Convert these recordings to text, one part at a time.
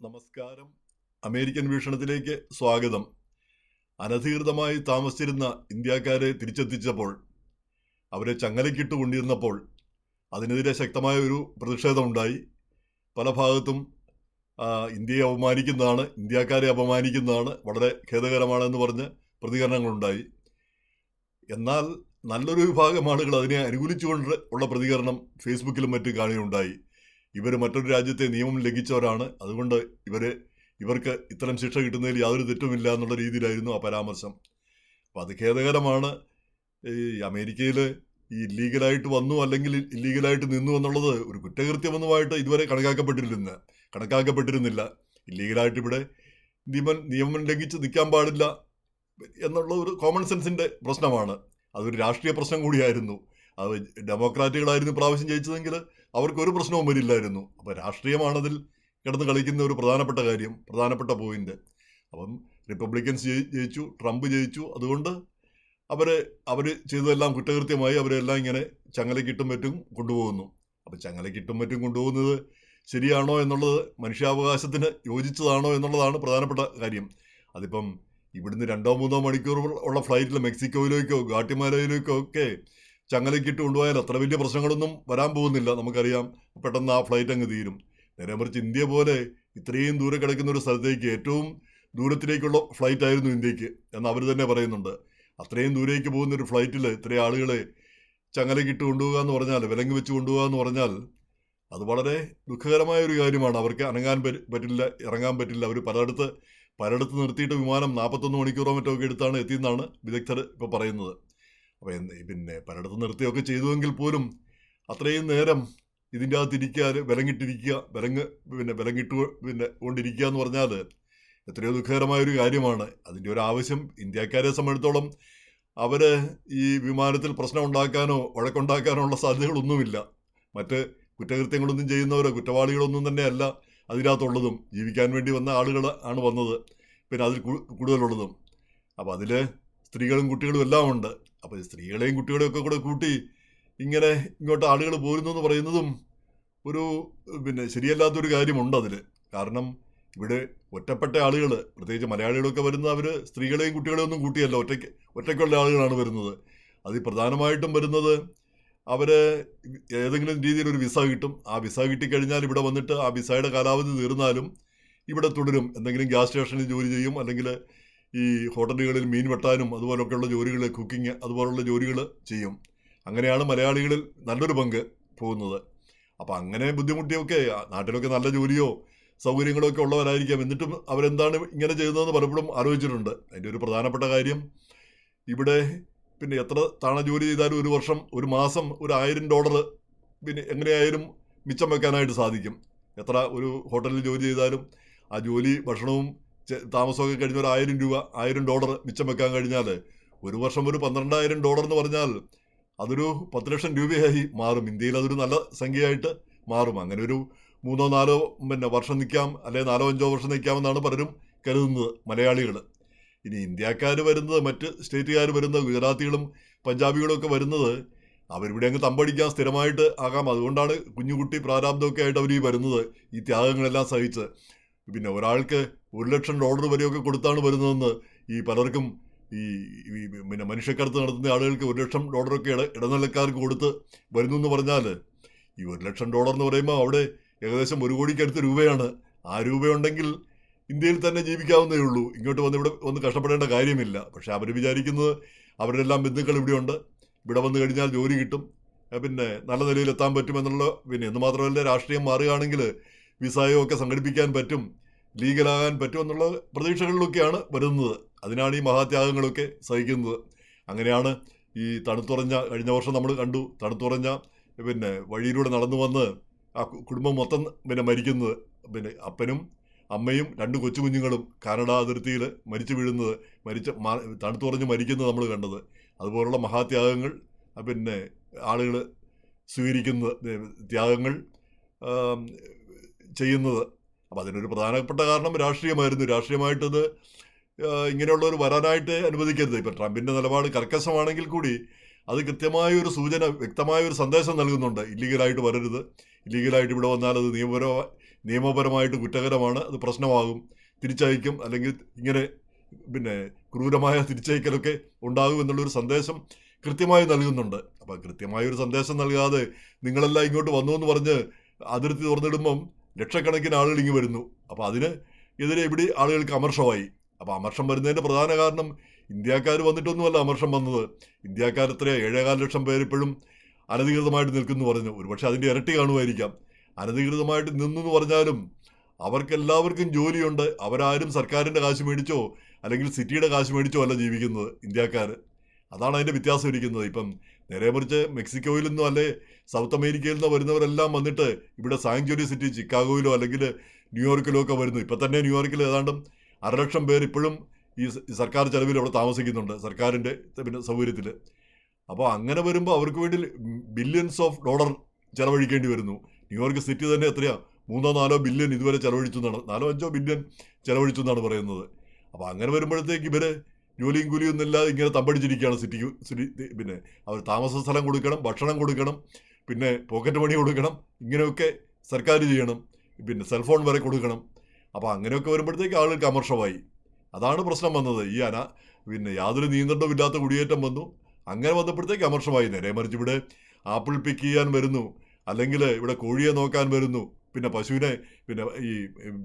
നമസ്കാരം. അമേരിക്കൻ വീക്ഷണത്തിലേക്ക് സ്വാഗതം. അനധികൃതമായി താമസിച്ചിരുന്ന ഇന്ത്യക്കാരെ തിരിച്ചെത്തിച്ചപ്പോൾ അവരെ ചങ്ങലക്കിട്ട് കൊണ്ടിരുന്നപ്പോൾ അതിനെതിരെ ശക്തമായ ഒരു പ്രതിഷേധമുണ്ടായി. പല ഭാഗത്തും ഇന്ത്യയെ അപമാനിക്കുന്നതാണ് ഇന്ത്യക്കാരെ അപമാനിക്കുന്നതാണ് വളരെ ഖേദകരമാണെന്ന് പറഞ്ഞ് പ്രതികരണങ്ങളുണ്ടായി. എന്നാൽ നല്ലൊരു വിഭാഗം ആളുകൾ അതിനെ അനുകൂലിച്ചുകൊണ്ട് ഉള്ള പ്രതികരണം ഫേസ്ബുക്കിലും മറ്റും കാണുകയുണ്ടായി. ഇവർ മറ്റൊരു രാജ്യത്തെ നിയമം ലംഘിച്ചവരാണ്. അതുകൊണ്ട് ഇവരെ ഇവർക്ക് ഇത്തരം ശിക്ഷ കിട്ടുന്നതിൽ യാതൊരു തെറ്റുമില്ല എന്നുള്ള രീതിയിലായിരുന്നു ആ പരാമർശം. അപ്പം അത് ഖേദകരമാണ്. ഈ അമേരിക്കയിൽ ഈ ഇല്ലീഗലായിട്ട് വന്നു അല്ലെങ്കിൽ ഇല്ലീഗലായിട്ട് നിന്നു എന്നുള്ളത് ഒരു കുറ്റകൃത്യമെന്നുമായിട്ട് ഇതുവരെ കണക്കാക്കപ്പെട്ടിരുന്നില്ല കണക്കാക്കപ്പെട്ടിരുന്നില്ല. ഇല്ലീഗലായിട്ട് ഇവിടെ നിയമം നിയമം ലംഘിച്ച് നിൽക്കാൻ പാടില്ല എന്നുള്ള ഒരു കോമൺ സെൻസിന്റെ പ്രശ്നമാണ്. അതൊരു രാഷ്ട്രീയ പ്രശ്നം കൂടിയായിരുന്നു. അത് ഡെമോക്രാറ്റുകളായിരുന്നു പ്രാവശ്യം ജയിച്ചതെങ്കിൽ അവർക്ക് ഒരു പ്രശ്നവും വരില്ലായിരുന്നു. അപ്പോൾ രാഷ്ട്രീയമാണതിൽ കിടന്ന് കളിക്കുന്ന ഒരു പ്രധാനപ്പെട്ട കാര്യം പ്രധാനപ്പെട്ട പോയിന്റ് അപ്പം റിപ്പബ്ലിക്കൻസ് ജയിച്ചു ട്രംപ് ജയിച്ചു. അതുകൊണ്ട് അവർ അവർ ചെയ്തതെല്ലാം കുറ്റകൃത്യമായി അവരെല്ലാം ഇങ്ങനെ ചങ്ങലക്കിട്ടും മറ്റും കൊണ്ടുപോകുന്നു. അപ്പം ചങ്ങലക്കിട്ടും മറ്റും കൊണ്ടുപോകുന്നത് ശരിയാണോ എന്നുള്ളത് മനുഷ്യാവകാശത്തിന് യോജിച്ചതാണോ എന്നുള്ളതാണ് പ്രധാനപ്പെട്ട കാര്യം. അതിപ്പം ഇവിടുന്ന് രണ്ടോ മൂന്നോ മണിക്കൂർ ഉള്ള ഫ്ലൈറ്റിൽ മെക്സിക്കോയിലേക്കോ ഗാട്ടിമാലയിലേക്കോ ഒക്കെ ചങ്ങലക്കിട്ട് കൊണ്ടുപോയാൽ അത്ര വലിയ പ്രശ്നങ്ങളൊന്നും വരാൻ പോകുന്നില്ല നമുക്കറിയാം. പെട്ടെന്ന് ആ ഫ്ലൈറ്റ് അങ്ങ് തീരും. നേരെ മറിച്ച് ഇന്ത്യ പോലെ ഇത്രയും ദൂരെ കിടക്കുന്ന ഒരു സ്ഥലത്തേക്ക് ഏറ്റവും ദൂരത്തിലേക്കുള്ള ഫ്ലൈറ്റ് ആയിരുന്നു ഇന്ത്യയ്ക്ക് എന്ന് അവർ തന്നെ പറയുന്നുണ്ട്. അത്രയും ദൂരേക്ക് പോകുന്ന ഒരു ഫ്ലൈറ്റിൽ ഇത്രയും ആളുകളെ ചങ്ങലക്കിട്ട് കൊണ്ടുപോകുക എന്ന് പറഞ്ഞാൽ വിലങ്ങ് വെച്ച് കൊണ്ടുപോകുക എന്ന് പറഞ്ഞാൽ അത് വളരെ ദുഃഖകരമായ ഒരു കാര്യമാണ്. അവർക്ക് അനങ്ങാൻ പറ്റില്ല ഇറങ്ങാൻ പറ്റില്ല. അവർ പലയിടത്ത് പലയിടത്ത് നിർത്തിയിട്ട് വിമാനം നാൽപ്പത്തൊന്ന് മണിക്കൂറോ മറ്റോ ഒക്കെ എടുത്താണ് എത്തിയെന്നാണ് വിദഗ്ധർ ഇപ്പോൾ പറയുന്നത്. എന്ത് പിന്നെ പലയിടത്തും നിർത്തുകയൊക്കെ ചെയ്തുവെങ്കിൽ പോലും അത്രയും നേരം ഇതിന്റെ അകത്ത് ഇരിക്കുക വിലങ്ങിട്ടിരിക്കുക വിലങ്ങ് പിന്നെ വിലങ്ങിട്ട് പിന്നെ കൊണ്ടിരിക്കുക എന്ന് പറഞ്ഞാൽ എത്രയോ ദുഃഖകരമായ ഒരു കാര്യമാണ്. അതിന്റെ ഒരു ആവശ്യം ഇന്ത്യക്കാരെ സംബന്ധിച്ചിടത്തോളം അവർ ഈ വിമാനത്തിൽ പ്രശ്നം ഉണ്ടാക്കാനോ വഴക്കുണ്ടാക്കാനോ ഉള്ള സാധ്യതകളൊന്നുമില്ല. മറ്റ് കുറ്റകൃത്യങ്ങളൊന്നും ചെയ്യുന്നവരോ കുറ്റവാളികളൊന്നും തന്നെയല്ല അതിനകത്തുള്ളതും. ജീവിക്കാൻ വേണ്ടി വന്ന ആളുകൾ ആണ് വന്നത്. പിന്നെ അതിൽ കൂടുതലുള്ളതും. അപ്പോൾ അതിൽ സ്ത്രീകളും കുട്ടികളും എല്ലാം ഉണ്ട് അപ്പോൾ സ്ത്രീകളെയും കുട്ടികളെയും ഒക്കെ കൂടെ കൂട്ടി ഇങ്ങനെ ഇങ്ങോട്ട് ആളുകൾ പോരുന്നു എന്ന് പറയുന്നതും ഒരു പിന്നെ ശരിയല്ലാത്തൊരു കാര്യമുണ്ട് അതിൽ കാരണം ഇവിടെ ഒറ്റപ്പെട്ട ആളുകൾ പ്രത്യേകിച്ച് മലയാളികളൊക്കെ വരുന്ന അവർ സ്ത്രീകളെയും കുട്ടികളെയും ഒന്നും കൂട്ടിയല്ല ഒറ്റയ്ക്ക് ഒറ്റയ്ക്കുള്ള ആളുകളാണ് വരുന്നത്. അതിൽ പ്രധാനമായിട്ടും വരുന്നത് അവർ ഏതെങ്കിലും രീതിയിൽ ഒരു വിസ കിട്ടും. ആ വിസ കിട്ടിക്കഴിഞ്ഞാൽ ഇവിടെ വന്നിട്ട് ആ വിസയുടെ കാലാവധി തീർന്നാലും ഇവിടെ തുടരും. എന്തെങ്കിലും ഗ്യാസ് സ്റ്റേഷനിൽ ജോലി ചെയ്യും അല്ലെങ്കിൽ ഈ ഹോട്ടലുകളിൽ മീൻ വെട്ടാനും അതുപോലൊക്കെയുള്ള ജോലികൾ കുക്കിംഗ് അതുപോലുള്ള ജോലികൾ ചെയ്യും. അങ്ങനെയാണ് മലയാളികളിൽ നല്ലൊരു പങ്ക് പോകുന്നത്. അപ്പോൾ അങ്ങനെ ബുദ്ധിമുട്ടിയൊക്കെ നാട്ടിലൊക്കെ നല്ല ജോലിയോ സൗകര്യങ്ങളോ ഒക്കെ ഉള്ളവരായിരിക്കാം. എന്നിട്ടും അവരെന്താണ് ഇങ്ങനെ ചെയ്യുന്നതെന്ന് പലപ്പോഴും ആലോചിച്ചിട്ടുണ്ട്. അതിന്റെ ഒരു പ്രധാനപ്പെട്ട കാര്യം ഇവിടെ പിന്നെ എത്ര തവണ ജോലി ചെയ്താലും ഒരു വർഷം ഒരു മാസം ഒരു ആയിരം ഡോളർ പിന്നെ എങ്ങനെയായാലും മിച്ചം വെക്കാനായിട്ട് സാധിക്കും. എത്ര ഒരു ഹോട്ടലിൽ ജോലി ചെയ്താലും ആ ജോലി ഭക്ഷണവും താമസമൊക്കെ കഴിഞ്ഞ ഒരു ആയിരം രൂപ ആയിരം ഡോളർ മിച്ചം വെക്കാൻ കഴിഞ്ഞാൽ ഒരു വർഷം ഒരു പന്ത്രണ്ടായിരം ഡോളർ എന്ന് പറഞ്ഞാൽ അതൊരു പത്ത് ലക്ഷം രൂപയായി മാറും. ഇന്ത്യയിൽ അതൊരു നല്ല സംഖ്യയായിട്ട് മാറും. അങ്ങനെ ഒരു മൂന്നോ നാലോ പിന്നെ വർഷം നിൽക്കാം അല്ലെങ്കിൽ നാലോ അഞ്ചോ വർഷം നിൽക്കാമെന്നാണ് പലരും കരുതുന്നത് മലയാളികൾ ഇനി ഇന്ത്യക്കാർ വരുന്നത് മറ്റ് സ്റ്റേറ്റുകാർ വരുന്നത് ഗുജറാത്തികളും പഞ്ചാബികളും ഒക്കെ വരുന്നത് അവരിവിടെ അങ്ങ് തമ്പടിക്കാൻ സ്ഥിരമായിട്ട് ആകാം. അതുകൊണ്ടാണ് കുഞ്ഞുകുട്ടി പ്രാരാബ്ദമൊക്കെ ആയിട്ട് അവർ ഈ വരുന്നത് ഈ ത്യാഗങ്ങളെല്ലാം സഹിച്ച്. പിന്നെ ഒരാൾക്ക് ഒരു ലക്ഷം ഡോളർ വരെയൊക്കെ കൊടുത്താണ് വരുന്നതെന്ന് ഈ പലർക്കും ഈ പിന്നെ മനുഷ്യക്കടത്ത് നടത്തുന്ന ആളുകൾക്ക് ഒരു ലക്ഷം ഡോളറൊക്കെ ഇട ഇടനിലക്കാർക്ക് കൊടുത്ത് വരുന്നു എന്ന് പറഞ്ഞാൽ ഈ ഒരു ലക്ഷം ഡോളർ എന്ന് പറയുമ്പോൾ അവിടെ ഏകദേശം ഒരു കോടിക്കടുത്ത് രൂപയാണ്. ആ രൂപയുണ്ടെങ്കിൽ ഇന്ത്യയിൽ തന്നെ ജീവിക്കാവുന്നേ ഉള്ളൂ. ഇങ്ങോട്ട് വന്ന് ഇവിടെ ഒന്ന് കഷ്ടപ്പെടേണ്ട കാര്യമില്ല. പക്ഷെ അവർ വിചാരിക്കുന്നത് അവരുടെ എല്ലാം ബന്ധുക്കൾ ഇവിടെയുണ്ട് ഇവിടെ വന്നു കഴിഞ്ഞാൽ ജോലി കിട്ടും. പിന്നെ നല്ല നിലയിൽ എത്താൻ പറ്റുമെന്നുള്ള പിന്നെ എന്ന് മാത്രമല്ല രാഷ്ട്രീയം മാറുകയാണെങ്കിൽ വിസായോ ഒക്കെ സംഘടിപ്പിക്കാൻ പറ്റും. ലീഗലാകാൻ പറ്റുമെന്നുള്ള പ്രതീക്ഷകളിലൊക്കെയാണ് വരുന്നത്. അതിനാണ് ഈ മഹാത്യാഗങ്ങളൊക്കെ സഹിക്കുന്നത്. അങ്ങനെയാണ് ഈ തണുത്തുറഞ്ഞ കഴിഞ്ഞ വർഷം നമ്മൾ കണ്ടു തണുത്തുറഞ്ഞ പിന്നെ വഴിയിലൂടെ നടന്നു വന്ന് ആ കുടുംബം മൊത്തം പിന്നെ മരിക്കുന്നത്. പിന്നെ അപ്പനും അമ്മയും രണ്ട് കൊച്ചു കുഞ്ഞുങ്ങളും കാനഡ അതിർത്തിയിൽ മരിച്ചു വീഴുന്നത് മരിച്ച തണുത്തുറഞ്ഞ് മരിക്കുന്നത് നമ്മൾ കണ്ടത്. അതുപോലുള്ള മഹാത്യാഗങ്ങൾ പിന്നെ ആളുകൾ സ്വീകരിക്കുന്ന ത്യാഗങ്ങൾ ചെയ്യുന്നത് അപ്പം അതിനൊരു പ്രധാനപ്പെട്ട കാരണം രാഷ്ട്രീയമായിരുന്നു. രാഷ്ട്രീയമായിട്ടത് ഇങ്ങനെയുള്ളവർ വരാനായിട്ട് അനുവദിക്കരുത്. ഇപ്പം ട്രംപിന്റെ നിലപാട് കർക്കശമാണെങ്കിൽ കൂടി അത് കൃത്യമായ ഒരു സൂചന വ്യക്തമായ ഒരു സന്ദേശം നൽകുന്നുണ്ട്. ഇല്ലീഗലായിട്ട് വരരുത്. ഇല്ലീഗലായിട്ട് ഇവിടെ വന്നാൽ അത് നിയമപരമായി നിയമപരമായിട്ട് കുറ്റകരമാണ്. അത് പ്രശ്നമാകും. തിരിച്ചയക്കും. അല്ലെങ്കിൽ ഇങ്ങനെ പിന്നെ ക്രൂരമായ തിരിച്ചയക്കലൊക്കെ ഉണ്ടാകും എന്നുള്ളൊരു സന്ദേശം കൃത്യമായി നൽകുന്നുണ്ട്. അപ്പോൾ കൃത്യമായ ഒരു സന്ദേശം നൽകാതെ നിങ്ങളെല്ലാം ഇങ്ങോട്ട് വന്നു എന്ന് പറഞ്ഞ് അതിർത്തി തുറന്നിടുമ്പം ലക്ഷക്കണക്കിന് ആളുകൾ ഇങ്ങ് വരുന്നു. അപ്പോൾ അതിന് എതിരെ ഇവിടെ ആളുകൾക്ക് അമർഷമായി. അപ്പോൾ അമർഷം വരുന്നതിന്റെ പ്രധാന കാരണം ഇന്ത്യക്കാർ വന്നിട്ടൊന്നുമല്ല അമർഷം വന്നത്. ഇന്ത്യക്കാർ എത്ര ഏഴേകാൽ ലക്ഷം പേര് ഇപ്പോഴും അനധികൃതമായിട്ട് നിൽക്കുന്നു പറഞ്ഞു. ഒരുപക്ഷെ അതിന്റെ ഇരട്ടി കാണുമായിരിക്കാം. അനധികൃതമായിട്ട് നിന്നു എന്ന് പറഞ്ഞാലും അവർക്കെല്ലാവർക്കും ജോലിയുണ്ട്. അവരാരും സർക്കാരിന്റെ കാശ് മേടിച്ചോ അല്ലെങ്കിൽ സിറ്റിയുടെ കാശ് മേടിച്ചോ അല്ല ജീവിക്കുന്നത് ഇന്ത്യക്കാർ അതാണ് അതിന്റെ വ്യത്യാസം ഇരിക്കുന്നത്. ഇപ്പം നേരെ മറിച്ച് മെക്സിക്കോയിൽ നിന്നോ അല്ലെ സൗത്ത് അമേരിക്കയിൽ നിന്നോ വരുന്നവരെല്ലാം വന്നിട്ട് ഇവിടെ സാങ്ച്വറി സിറ്റി ചിക്കാഗോയിലോ അല്ലെങ്കിൽ ന്യൂയോർക്കിലോ ഒക്കെ വരുന്നു. ഇപ്പം തന്നെ ന്യൂയോർക്കിൽ ഏതാണ്ട് അരലക്ഷം പേർ ഇപ്പോഴും ഈ സർക്കാർ ചെലവിൽ അവിടെ താമസിക്കുന്നുണ്ട് സർക്കാരിന്റെ പിന്നെ സൗകര്യത്തിൽ അപ്പോൾ അങ്ങനെ വരുമ്പോൾ അവർക്ക് വേണ്ടി ബില്യൺസ് ഓഫ് ഡോളർ ചിലവഴിക്കേണ്ടി വരുന്നു. ന്യൂയോർക്ക് സിറ്റി തന്നെ എത്രയാ? മൂന്നോ നാലോ ബില്യൺ ഇതുവരെ ചെലവഴിച്ചു എന്നാണ് നാലോ അഞ്ചോ ബില്യൺ ചെലവഴിച്ചു എന്നാണ് പറയുന്നത്. അപ്പോൾ അങ്ങനെ വരുമ്പോഴത്തേക്ക് ഇവർ ജോലിയും കൂലിയും ഇല്ലാതെ ഇങ്ങനെ തമ്പടിച്ചിരിക്കുകയാണ് സിറ്റിക്ക് സിറ്റി പിന്നെ അവർ താമസ സ്ഥലം കൊടുക്കണം ഭക്ഷണം കൊടുക്കണം പിന്നെ പോക്കറ്റ് മണി കൊടുക്കണം ഇങ്ങനെയൊക്കെ സർക്കാർ ചെയ്യണം പിന്നെ സെൽഫോൺ വരെ കൊടുക്കണം. അപ്പോൾ അങ്ങനെയൊക്കെ വരുമ്പോഴത്തേക്ക് ആളുകൾക്ക് കമർഷമായി അതാണ് പ്രശ്നം വന്നത്. ഈ അന പിന്നെ യാതൊരു നിയന്ത്രണവും ഇല്ലാത്ത കുടിയേറ്റം വന്നു. അങ്ങനെ വന്നപ്പോഴത്തേക്ക് അമർഷമായി നേരെ മറിച്ച് ഇവിടെ ആപ്പിൾ പിക്ക് ചെയ്യാൻ വരുന്നു. അല്ലെങ്കിൽ ഇവിടെ കോഴിയെ നോക്കാൻ വരുന്നു. പിന്നെ പശുവിനെ പിന്നെ ഈ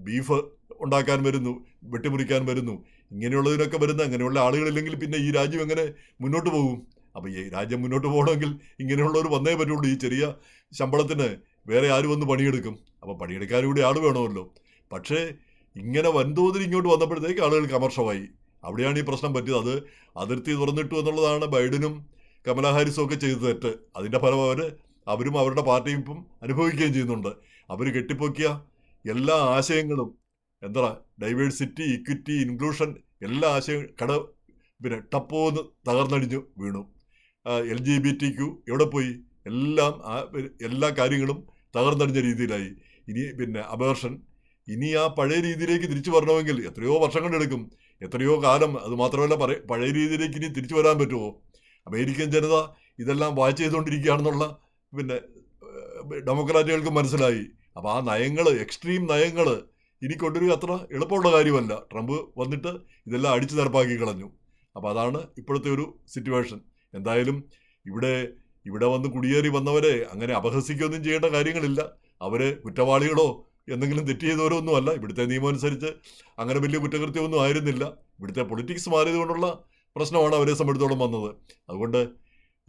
ബീഫ് ഉണ്ടാക്കാൻ വരുന്നു. വെട്ടിമുറിക്കാൻ വരുന്നു. ഇങ്ങനെയുള്ളതിനൊക്കെ വരുന്ന അങ്ങനെയുള്ള ആളുകളില്ലെങ്കിൽ പിന്നെ ഈ രാജ്യം എങ്ങനെ മുന്നോട്ട് പോകും? അപ്പോൾ ഈ രാജ്യം മുന്നോട്ട് പോകണമെങ്കിൽ ഇങ്ങനെയുള്ളവർ വന്നേ പറ്റുള്ളൂ. ഈ ചെറിയ ശമ്പളത്തിന് വേറെ ആര് വന്ന് പണിയെടുക്കും? അപ്പോൾ പണിയെടുക്കാൻ കൂടി ആൾ വേണമല്ലോ. പക്ഷേ ഇങ്ങനെ വൻതോതിൽ ഇങ്ങോട്ട് വന്നപ്പോഴത്തേക്ക് ആളുകൾ കമർഷമായി. അവിടെയാണ് ഈ പ്രശ്നം പറ്റിയത്. അത് അതിർത്തി തുറന്നിട്ടു എന്നുള്ളതാണ് ബൈഡനും കമലാ ഹാരിസും ഒക്കെ ചെയ്ത തെറ്റ്. അതിന്റെ ഫലം അവർ അവരും അവരുടെ പാർട്ടിയും ഇപ്പം അനുഭവിക്കുകയും ചെയ്യുന്നുണ്ട്. അവർ കെട്ടിപ്പൊക്കിയ എല്ലാ ആശയങ്ങളും എന്താ ഡൈവേഴ്സിറ്റി ഇക്വിറ്റി ഇൻക്ലൂഷൻ എല്ലാ ആശയം കട പിന്നെ ടപ്പോന്ന് തകർന്നടിഞ്ഞു വീണു. L G B T Q എവിടെ പോയി? എല്ലാം എല്ലാ കാര്യങ്ങളും തകർന്നടിഞ്ഞ രീതിയിലായി. ഇനി പിന്നെ അപേർഷൻ ഇനി ആ പഴയ രീതിയിലേക്ക് തിരിച്ചു വരണമെങ്കിൽ എത്രയോ വർഷം കണ്ടെടുക്കും എത്രയോ കാലം. അത് മാത്രമല്ല പഴയ രീതിയിലേക്ക് ഇനി തിരിച്ചു വരാൻ പറ്റുമോ? അമേരിക്കൻ ജനത ഇതെല്ലാം വാച്ച് ചെയ്തുകൊണ്ടിരിക്കുകയാണെന്നുള്ള പിന്നെ ഡെമോക്രാറ്റുകൾക്ക് മനസ്സിലായി. അപ്പോൾ ആ നയങ്ങൾ എക്സ്ട്രീം നയങ്ങൾ ഇനി കൊണ്ടുവരിക അത്ര എളുപ്പമുള്ള കാര്യമല്ല. ട്രംപ് വന്നിട്ട് ഇതെല്ലാം അടിച്ചു തറപ്പാക്കി കളഞ്ഞു. അപ്പോൾ അതാണ് ഇപ്പോഴത്തെ ഒരു സിറ്റുവേഷൻ എന്തായാലും ഇവിടെ ഇവിടെ വന്ന് കുടിയേറി വന്നവരെ അങ്ങനെ അപഹസിക്കുകയൊന്നും ചെയ്യേണ്ട കാര്യങ്ങളില്ല. അവരെ കുറ്റവാളികളോ എന്തെങ്കിലും തെറ്റ് ചെയ്തവരോ ഒന്നും അല്ല ഇവിടുത്തെ നിയമം അനുസരിച്ച് അങ്ങനെ വലിയ കുറ്റകൃത്യമൊന്നും ആയിരുന്നില്ല. ഇവിടുത്തെ പൊളിറ്റിക്സ് മാറിയത് കൊണ്ടുള്ള പ്രശ്നമാണ് അവരെ സംബന്ധിച്ചോളം വന്നത്. അതുകൊണ്ട്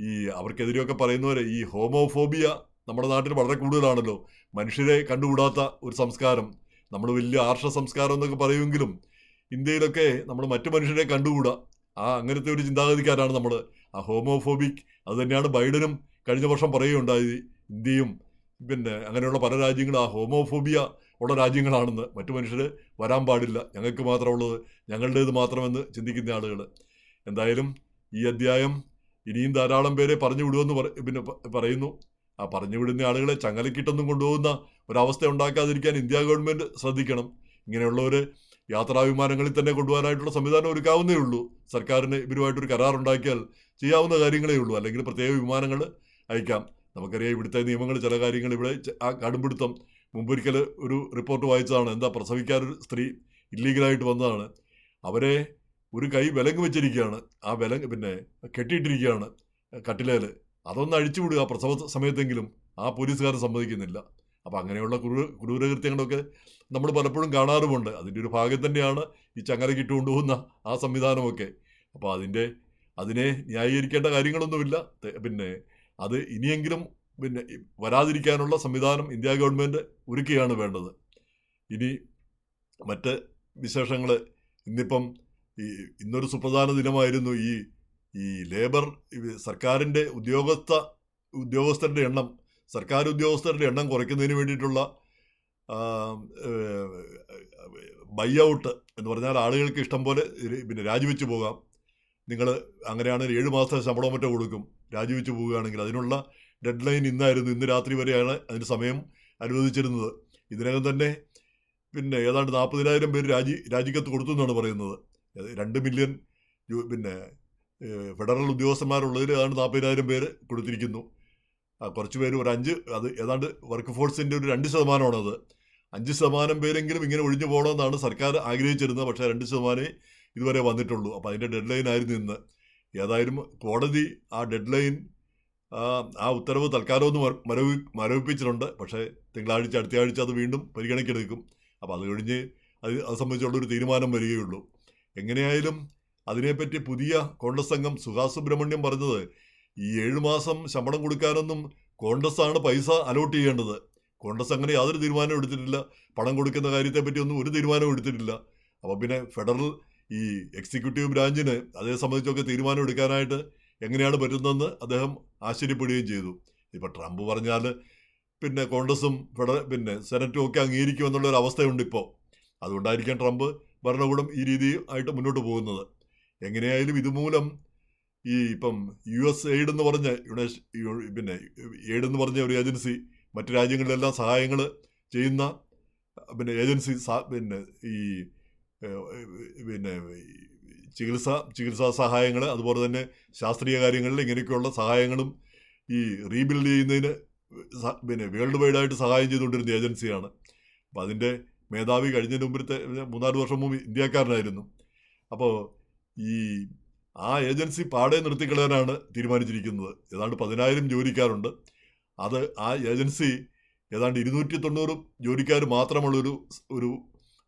ഈ അവർക്കെതിരെയൊക്കെ പറയുന്നവരെ ഈ ഹോമോഫോബിയ നമ്മുടെ നാട്ടിൽ വളരെ കൂടുതലാണല്ലോ. മനുഷ്യരെ കണ്ടുകൂടാത്ത ഒരു സംസ്കാരം. നമ്മൾ വലിയ ആർഷ സംസ്കാരം എന്നൊക്കെ പറയുമെങ്കിലും ഇന്ത്യയിലൊക്കെ നമ്മൾ മറ്റു മനുഷ്യരെ കണ്ടുകൂടാ. ആ അങ്ങനത്തെ ഒരു ചിന്താഗതിക്കാരാണ് നമ്മൾ. ആ ഹോമോഫോബിക് അത് തന്നെയാണ് ബൈഡനും കഴിഞ്ഞ വർഷം പറയുകയുണ്ടായി. ഇന്ത്യയും പിന്നെ അങ്ങനെയുള്ള പല രാജ്യങ്ങളും ആ ഹോമോഫോബിയ ഉള്ള രാജ്യങ്ങളാണെന്ന്. മറ്റു മനുഷ്യർ വരാൻ പാടില്ല. ഞങ്ങൾക്ക് മാത്രമുള്ളത് ഞങ്ങളുടേത് മാത്രമെന്ന് ചിന്തിക്കുന്ന ആളുകൾ എന്തായാലും ഈ അധ്യായം ഇനിയും ധാരാളം പേരെ പറഞ്ഞു വിടുമെന്ന് പിന്നെ പറയുന്നു. ആ പറഞ്ഞു വിടുന്ന ആളുകളെ ചങ്ങലക്കിട്ടൊന്നും കൊണ്ടുപോകുന്ന ഒരവസ്ഥ ഉണ്ടാക്കാതിരിക്കാൻ ഇന്ത്യ ഗവൺമെന്റ് ശ്രദ്ധിക്കണം. ഇങ്ങനെയുള്ളവർ യാത്രാ വിമാനങ്ങളിൽ തന്നെ കൊണ്ടുപോകാനായിട്ടുള്ള സംവിധാനം ഒരുക്കാവുന്നേ ഉള്ളൂ. സർക്കാരിന് ഇവരുമായിട്ടൊരു കരാറുണ്ടാക്കിയാൽ ചെയ്യാവുന്ന കാര്യങ്ങളേ ഉള്ളൂ. അല്ലെങ്കിൽ പ്രത്യേക വിമാനങ്ങൾ അയക്കാം. നമുക്കറിയാം ഇവിടുത്തെ നിയമങ്ങൾ ചില കാര്യങ്ങൾ ഇവിടെ ആ കടുംപിടുത്തം മുമ്പൊരിക്കൽ ഒരു റിപ്പോർട്ട് വായിച്ചതാണ്. എന്താ പ്രസവിക്കാനൊരു സ്ത്രീ ഇല്ലീഗലായിട്ട് വന്നതാണ്. അവരെ ഒരു കൈ വിലങ്ങ് വെച്ചിരിക്കുകയാണ്. ആ വിലങ്ങ് പിന്നെ കെട്ടിയിട്ടിരിക്കുകയാണ് കട്ടിലേൽ അതൊന്ന് അഴിച്ചുവിടുക പ്രസവ സമയത്തെങ്കിലും. ആ പോലീസുകാരൻ സമ്മതിക്കുന്നില്ല. അപ്പോൾ അങ്ങനെയുള്ള ക്രൂര ക്രൂരകൃത്യങ്ങളൊക്കെ നമ്മൾ പലപ്പോഴും കാണാറുമുണ്ട്. അതിന്റെ ഒരു ഭാഗം തന്നെയാണ് ഈ ചങ്ങലക്കിട്ട് കൊണ്ടുപോകുന്ന ആ സംവിധാനമൊക്കെ. അപ്പോൾ അതിന്റെ അതിനെ ന്യായീകരിക്കേണ്ട കാര്യങ്ങളൊന്നുമില്ല. പിന്നെ അത് ഇനിയെങ്കിലും പിന്നെ വരാതിരിക്കാനുള്ള സംവിധാനം ഇന്ത്യ ഗവൺമെന്റ് ഒരുക്കുകയാണ് വേണ്ടത്. ഇനി മറ്റ് വിശേഷങ്ങൾ ഇന്നിപ്പം ഈ ഇന്നൊരു സുപ്രധാന ദിനമായിരുന്നു ഈ ഈ ലേബർ സർക്കാരിന്റെ ഉദ്യോഗസ്ഥ ഉദ്യോഗസ്ഥരുടെ എണ്ണം സർക്കാർ ഉദ്യോഗസ്ഥരുടെ എണ്ണം കുറയ്ക്കുന്നതിന് വേണ്ടിയിട്ടുള്ള ബൈ ഔട്ട് എന്ന് പറഞ്ഞാൽ ആളുകൾക്ക് ഇഷ്ടം പോലെ പിന്നെ രാജിവെച്ച് പോകാം. നിങ്ങൾ അങ്ങനെയാണെങ്കിൽ ഏഴ് മാസത്തെ ശമ്പളം മറ്റോ കൊടുക്കും. രാജിവെച്ച് പോവുകയാണെങ്കിൽ അതിനുള്ള ഡെഡ് ലൈൻ ഇന്നായിരുന്നു ഇന്ന് രാത്രി വരെയാണ് അതിന് സമയം അനുവദിച്ചിരുന്നത്. ഇതിനകം തന്നെ പിന്നെ ഏതാണ്ട് നാൽപ്പതിനായിരം പേര് രാജി രാജിക്കത്ത് കൊടുത്തു എന്നാണ് പറയുന്നത്. രണ്ട് മില്യൺ പിന്നെ ഫെഡറൽ ഉദ്യോഗസ്ഥന്മാരുള്ളതിൽ ഏതാണ്ട് നാൽപ്പതിനായിരം പേര് കൊടുത്തിരിക്കുന്നു. കുറച്ച് പേര് ഒരു അഞ്ച് അത് ഏതാണ്ട് വർക്ക് ഫോഴ്സിന്റെ ഒരു രണ്ട് ശതമാനമാണത്. അഞ്ച് ശതമാനം പേരെങ്കിലും ഇങ്ങനെ ഒഴിഞ്ഞു പോകണമെന്നാണ് സർക്കാർ ആഗ്രഹിച്ചിരുന്നത്. പക്ഷേ രണ്ട് ശതമാനമേ ഇതുവരെ വന്നിട്ടുള്ളൂ. അപ്പോൾ അതിന്റെ ഡെഡ് ലൈൻ ആയിരുന്നു ഇന്ന്. ഏതായാലും കോടതി ആ ഡെഡ് ലൈൻ ആ ഉത്തരവ് തൽക്കാലം ഒന്ന് മരവി മരവിപ്പിച്ചിട്ടുണ്ട്. പക്ഷേ തിങ്കളാഴ്ച അടുത്ത ആഴ്ച അത് വീണ്ടും പരിഗണിക്കെടുക്കും. അപ്പോൾ അത് കഴിഞ്ഞ് അത് അത് സംബന്ധിച്ചുള്ളൊരു തീരുമാനം വരികയുള്ളൂ. എങ്ങനെയായാലും അതിനെപ്പറ്റി പുതിയ കോൺഗ്രസ് അംഗം സുഹാസ് സുബ്രഹ്മണ്യം പറഞ്ഞത് ഈ ഏഴ് മാസം ശമ്പളം കൊടുക്കാനൊന്നും കോൺഗ്രസ് ആണ് പൈസ അലോട്ട് ചെയ്യേണ്ടത്. കോൺഗ്രസ് അങ്ങനെ യാതൊരു തീരുമാനവും എടുത്തിട്ടില്ല. പണം കൊടുക്കുന്ന കാര്യത്തെപ്പറ്റി ഒന്നും ഒരു തീരുമാനവും എടുത്തിട്ടില്ല. അപ്പോൾ പിന്നെ ഫെഡറൽ ഈ എക്സിക്യൂട്ടീവ് ബ്രാഞ്ചിന് അതേ സംബന്ധിച്ചൊക്കെ തീരുമാനം എടുക്കാനായിട്ട് എങ്ങനെയാണ് പറ്റുന്നതെന്ന് അദ്ദേഹം ആശ്ചര്യപ്പെടുകയും ചെയ്തു. ഇപ്പോൾ ട്രംപ് പറഞ്ഞാൽ പിന്നെ കോൺഗ്രസും ഫെഡറൽ പിന്നെ സെനറ്റും ഒക്കെ അംഗീകരിക്കും എന്നുള്ളൊരു അവസ്ഥയുണ്ട് ഇപ്പോൾ അതുകൊണ്ടായിരിക്കാം ട്രംപ് ഭരണകൂടം ഈ രീതി ആയിട്ട് മുന്നോട്ട് പോകുന്നത്. എങ്ങനെയായാലും ഇതുമൂലം ഈ ഇപ്പം യു എസ് എയ്ഡ് എന്ന് പറഞ്ഞ യുണേഷ് പിന്നെ എയ്ഡ് എന്ന് പറഞ്ഞ ഒരു ഏജൻസി മറ്റു രാജ്യങ്ങളിലെല്ലാം സഹായങ്ങൾ ചെയ്യുന്ന പിന്നെ ഏജൻസി പിന്നെ ഈ പിന്നെ ചികിത്സ ചികിത്സാ സഹായങ്ങൾ അതുപോലെ തന്നെ ശാസ്ത്രീയ കാര്യങ്ങളിൽ ഇങ്ങനെയൊക്കെയുള്ള സഹായങ്ങളും ഈ റീബിൽഡ് ചെയ്യുന്നതിന് പിന്നെ വേൾഡ് വൈഡായിട്ട് സഹായം ചെയ്തുകൊണ്ടിരുന്ന ഏജൻസിയാണ് അപ്പോൾ അതിന്റെ മേധാവി കഴിഞ്ഞതിന് മുമ്പിലത്തെ മൂന്നാൽ വർഷം മുമ്പ് ഇന്ത്യക്കാരനായിരുന്നു. അപ്പോൾ ഈ ആ ഏജൻസി പാടെ നിർത്തിക്കളയാനാണ് തീരുമാനിച്ചിരിക്കുന്നത്. ഏതാണ്ട് പതിനായിരം ജോലിക്കാരുണ്ട്. അത് ആ ഏജൻസി ഏതാണ്ട് ഇരുന്നൂറ്റി തൊണ്ണൂറ് ജോലിക്കാർ മാത്രമുള്ളൊരു ഒരു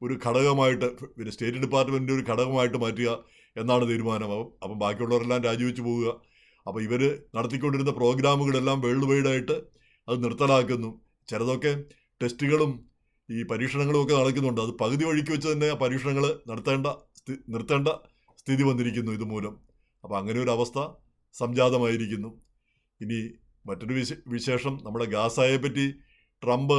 ഒരു ഘടകമായിട്ട് പിന്നെ സ്റ്റേറ്റ് ഡിപ്പാർട്ട്മെന്റിന്റെ ഒരു ഘടകമായിട്ട് മാറ്റുക എന്നാണ് തീരുമാനം. അപ്പം അപ്പം ബാക്കിയുള്ളവരെല്ലാം രാജിവെച്ച് പോവുക. അപ്പോൾ ഇവർ നടത്തിക്കൊണ്ടിരുന്ന പ്രോഗ്രാമുകളെല്ലാം വേൾഡ് വൈഡായിട്ട് അത് നിർത്തലാക്കുന്നു. ചിലതൊക്കെ ടെസ്റ്റുകളും ഈ പരീക്ഷണങ്ങളും ഒക്കെ നടക്കുന്നുണ്ട്. അത് പകുതി വഴിക്ക് വെച്ച് തന്നെ ആ പരീക്ഷണങ്ങൾ നടത്തേണ്ട നിർത്തേണ്ട സ്ഥിതി വന്നിരിക്കുന്നു ഇതുമൂലം. അപ്പോൾ അങ്ങനെ ഒരു അവസ്ഥ സംജാതമായിരിക്കുന്നു. ഇനി മറ്റൊരു വിശ വിശേഷം. നമ്മുടെ ഗാസായെ പറ്റി ട്രംപ്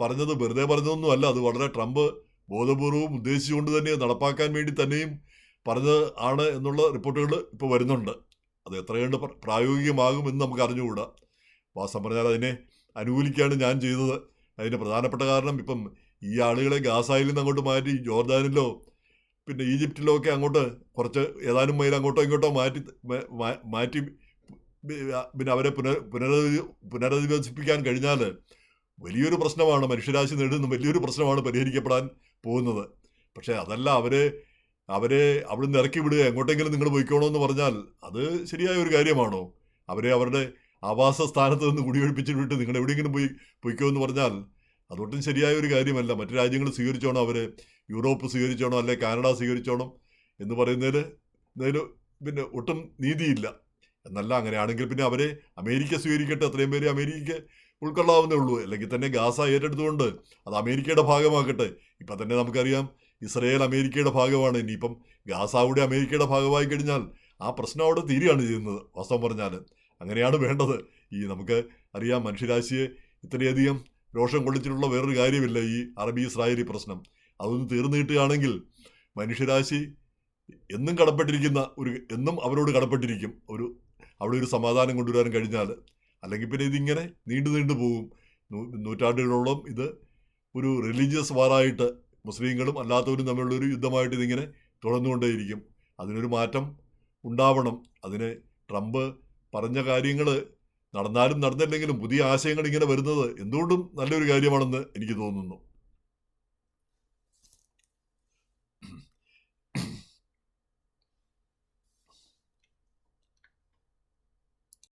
പറഞ്ഞത് വെറുതെ പറഞ്ഞതൊന്നും അല്ല അത് വളരെ ട്രംപ് ബോധപൂർവവും ഉദ്ദേശിച്ചുകൊണ്ട് തന്നെ നടപ്പാക്കാൻ വേണ്ടി തന്നെയും പറഞ്ഞത് ആണ് എന്നുള്ള റിപ്പോർട്ടുകൾ ഇപ്പോൾ വരുന്നുണ്ട്. അത് എത്ര കണ്ട് പ്രായോഗികമാകുമെന്ന് നമുക്ക് അറിഞ്ഞുകൂടാ. വാസം പറഞ്ഞാൽ അതിനെ അനുകൂലിക്കുകയാണ് ഞാൻ ചെയ്തത്. അതിന്റെ പ്രധാനപ്പെട്ട കാരണം ഇപ്പം ഈ ആളുകളെ ഗാസായിൽ നിന്ന് അങ്ങോട്ട് മാറ്റി ജോർദാനിലോ പിന്നെ ഈജിപ്തിലൊക്കെ അങ്ങോട്ട് കുറച്ച് ഏതാനും മൈൽ അങ്ങോട്ടോ ഇങ്ങോട്ടോ മാറ്റി മാറ്റി പിന്നെ അവരെ പുനർ പുനരധി പുനരധിവസിപ്പിക്കാൻ കഴിഞ്ഞാൽ വലിയൊരു പ്രശ്നമാണ് മനുഷ്യരാശി നേടുന്ന വലിയൊരു പ്രശ്നമാണ് പരിഹരിക്കപ്പെടാൻ പോകുന്നത്. പക്ഷേ അതല്ല അവരെ അവരെ അവിടുന്ന് ഇറക്കി വിടുക എങ്ങോട്ടെങ്കിലും നിങ്ങൾ പോയിക്കോണോ എന്ന് പറഞ്ഞാൽ അത് ശരിയായ ഒരു കാര്യമാണോ? അവരെ അവരുടെ ആവാസ സ്ഥാനത്ത് നിന്ന് കുടിയൊഴിപ്പിച്ചിട്ട് നിങ്ങൾ എവിടെയെങ്കിലും പോയി പോയിക്കോ എന്ന് പറഞ്ഞാൽ അതൊട്ടും ശരിയായ ഒരു കാര്യമല്ല. മറ്റു രാജ്യങ്ങൾ സ്വീകരിച്ചോണം അവർ യൂറോപ്പ് സ്വീകരിച്ചോണം അല്ലെ കാനഡ സ്വീകരിച്ചോണം എന്ന് പറയുന്നതിൽ ഇതിൽ പിന്നെ ഒട്ടും നീതിയില്ല. എന്നല്ല അങ്ങനെയാണെങ്കിൽ പിന്നെ അവരെ അമേരിക്ക സ്വീകരിക്കട്ടെ. അത്രയും പേര് അമേരിക്ക ഉൾക്കൊള്ളാവുന്നേ ഉള്ളൂ. അല്ലെങ്കിൽ തന്നെ ഗാസ ഏറ്റെടുത്തുകൊണ്ട് അത് അമേരിക്കയുടെ ഭാഗമാക്കട്ടെ ഇപ്പം തന്നെ നമുക്കറിയാം ഇസ്രയേൽ അമേരിക്കയുടെ ഭാഗമാണ്. ഇനിയിപ്പം ഗാസ അവിടെ അമേരിക്കയുടെ ഭാഗമായി കഴിഞ്ഞാൽ ആ പ്രശ്നം അവിടെ തീരുകയാണ് ചെയ്യുന്നത് വാസ്തവം പറഞ്ഞാൽ അങ്ങനെയാണ് വേണ്ടത്. ഈ നമുക്ക് അറിയാം മനുഷ്യരാശിയെ ഇത്രയധികം രോഷം കൊള്ളിച്ചിട്ടുള്ള വേറൊരു കാര്യമില്ല ഈ അറബി ഇസ്രായേലി പ്രശ്നം. അതൊന്ന് തീർന്നു കിട്ടുകയാണെങ്കിൽ മനുഷ്യരാശി എന്നും കടപ്പെട്ടിരിക്കുന്ന ഒരു എന്നും അവരോട് കടപ്പെട്ടിരിക്കും. ഒരു അവിടെ ഒരു സമാധാനം കൊണ്ടുവരാൻ കഴിഞ്ഞാൽ. അല്ലെങ്കിൽ പിന്നെ ഇതിങ്ങനെ നീണ്ടു നീണ്ടു പോകും. നൂറ്റാണ്ടുകളോളം ഇത് ഒരു റിലീജിയസ് വാറായിട്ട് മുസ്ലിങ്ങളും അല്ലാത്തവരും തമ്മിലുള്ള ഒരു യുദ്ധമായിട്ട് ഇതിങ്ങനെ തുടർന്നുകൊണ്ടേയിരിക്കും. അതിനൊരു മാറ്റം ഉണ്ടാവണം. അതിന് ട്രംപ് പറഞ്ഞ കാര്യങ്ങൾ നടന്നാലും നടന്നില്ലെങ്കിലും പുതിയ ആശയങ്ങൾ ഇങ്ങനെ വരുന്നത് എന്തുകൊണ്ടും നല്ലൊരു കാര്യമാണെന്ന് എനിക്ക് തോന്നുന്നു.